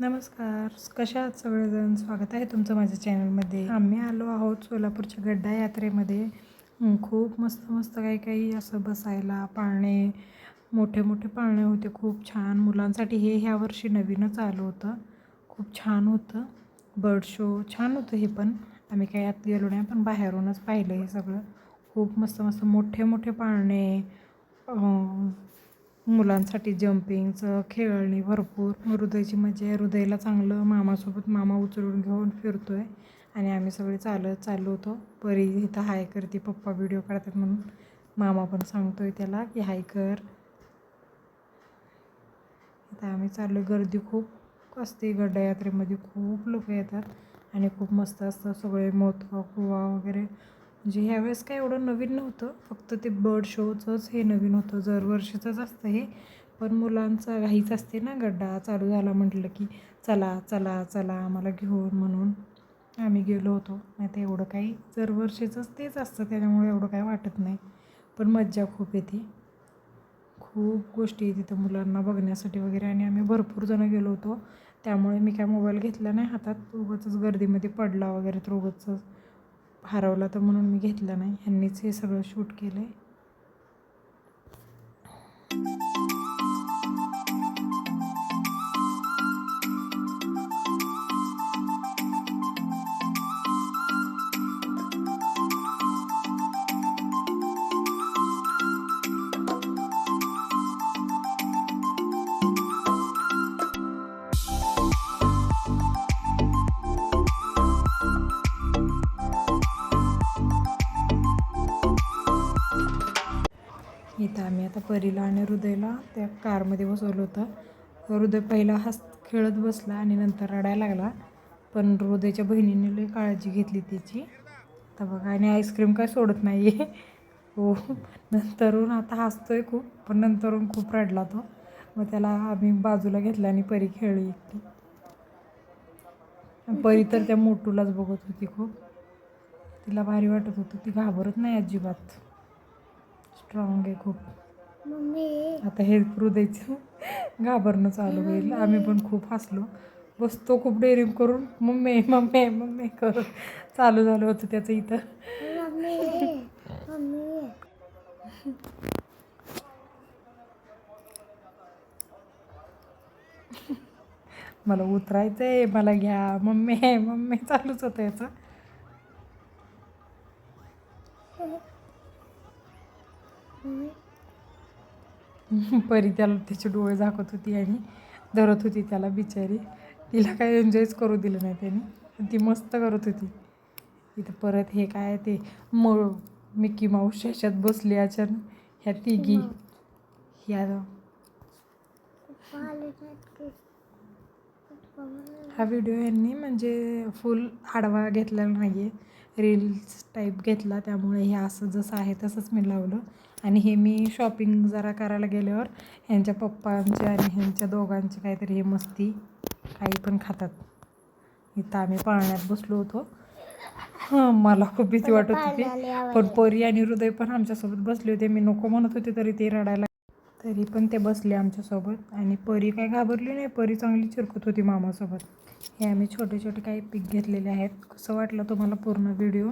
नमस्कार. कशा आहात सगळेजण? स्वागत आहे तुमचं माझ्या चॅनलमध्ये. आम्ही आलो आहोत सोलापूरच्या गड्डा यात्रेमध्ये. खूप मस्त मस्त काही काही असं बसायला पाळणे मोठे मोठे पाळणे होते. खूप छान. मुलांसाठी हे ह्या वर्षी नवीनच आलं होतं. खूप छान होतं. बर्ड शो छान होतं हे पण. आम्ही काही आत गेलो नाही पण बाहेरूनच पाहिलं हे सगळं. खूप मस्त मस्त मोठे मोठे पाळणे मुलांसाठी जम्पिंगचं खेळणी भरपूर. हृदयाची मजा आहे. हृदयाला चांगलं मामासोबत मामा उचलून घेऊन फिरतो आहे आणि आम्ही सगळे चालत चाललो होतो. परी इथं हाय करते पप्पा व्हिडिओ काढतात म्हणून मामा पण सांगतो आहे त्याला की हाय कर. इथं आम्ही चाललो गर्दी खूप असते. गड्डा यात्रेमध्ये खूप लोक येतात. आणि खूप मस्त असतं. सगळे मोदका कुवा वगैरे म्हणजे ह्यावेळेस काय एवढं नवीन नव्हतं. फक्त ते बर्ड शोचंच हे नवीन होतं. दरवर्षीचंच असतं हे. पण मुलांचा घाईच असते ना. गड्डा चालू झाला म्हटलं की चला चला चला आम्हाला घेऊन म्हणून आम्ही गेलो होतो. नाही तर एवढं काही दरवर्षीचंच तेच असतं. त्याच्यामुळे एवढं काही वाटत नाही. पण मज्जा खूप येते. खूप गोष्टी आहे तिथं मुलांना बघण्यासाठी वगैरे. आणि आम्ही भरपूर जणं गेलो होतो. त्यामुळे मी काय मोबाईल घेतला नाही हातात. उगाच गर्दीमध्ये पडला वगैरे तर उगाच हरवला तर म्हणून मी घेतला नाही. ह्यांनीच हे सगळं शूट केलं आहे इथं आम्ही आता परीला आणि हृदयला त्या कारमध्ये बसवलं होतं. हृदय पहिला हस खेळत बसला आणि नंतर रडायला लागला. पण हृदयच्या बहिणीने लई काळजी घेतली त्याची तर बघा आणि आईस्क्रीम काय सोडत नाही आहे हो नंतरून आता हसतो आहे खूप पण नंतरून खूप रडला तो. मग त्याला आम्ही बाजूला घेतला आणि परी खेळली एकटी. परी तर त्या मोटूलाच बघत होती खूप. तिला भारी वाटत होतं ती घाबरत नाही अजिबात. स्ट्रॉंग आहे खूप. मम्मी. आता हे हृदयचं घाबरणं चालू होईल. आम्ही पण खूप हसलो. बसतो खूप डेअरिंग करून. मम्मी मम्मी मम्मी करून चालू झालं होतं त्याचं इथं. मम्मी. मम्मी. मला उतरायचं आहे मला घ्या. मम्मी मम्मी चालूच होतं याचं. परी त्याला त्याचे डोळे झाकत होती आणि धरत होती त्याला बिचारी. तिला काय एन्जॉयच करू दिलं नाही त्यांनी. ती मस्त करत होती. इथं परत हे काय ते म मिकी माऊस ह्याच्यात बसली अचानक. ह्या तिघी. ह्या हा व्हिडिओ यांनी म्हणजे फुल आडवा घेतलेला नाही आहे रील्स टाईप घेतला त्यामुळे हे असं जसं आहे तसंच मी लावलं. आणि हे मी शॉपिंग जरा करायला गेल्यावर ह्यांच्या पप्पांचे आणि ह्यांच्या दोघांची काहीतरी हे मस्ती काही पण खातात. इथं आम्ही पाळण्यात बसलो होतो. हं, मला खूप भीती वाटत होती. पण परी आणि हृदय पण आमच्यासोबत बसले होते. मी नको म्हणत होते तरी ते रडायला तरी पण ते बसले आमच्यासोबत. आणि परी काय घाबरली नाही परी चांगली चिरकत होती मामासोबत. हे आम्ही छोटे छोटे काही पिक घेतलेले आहेत. कसं वाटलं तुम्हाला पूर्ण व्हिडिओ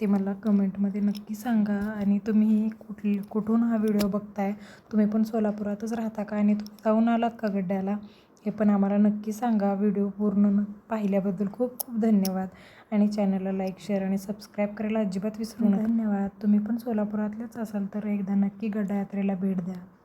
ते मला कमेंटमध्ये नक्की सांगा. आणि तुम्ही कुठली कुठून हा व्हिडिओ बघताय? तुम्ही पण सोलापुरातच राहता का? आणि तुम्ही जाऊन आलात का गड्ड्याला? हे पण आम्हाला नक्की सांगा. व्हिडिओ पूर्ण न- पाहिल्याबद्दल खूप खूप धन्यवाद. आणि चॅनलला लाईक शेअर आणि सबस्क्राईब करायला अजिबात विसरू नका. धन्यवाद. तुम्ही पण सोलापुरातलेच असाल तर एकदा नक्की गड्डा यात्रेला भेट द्या.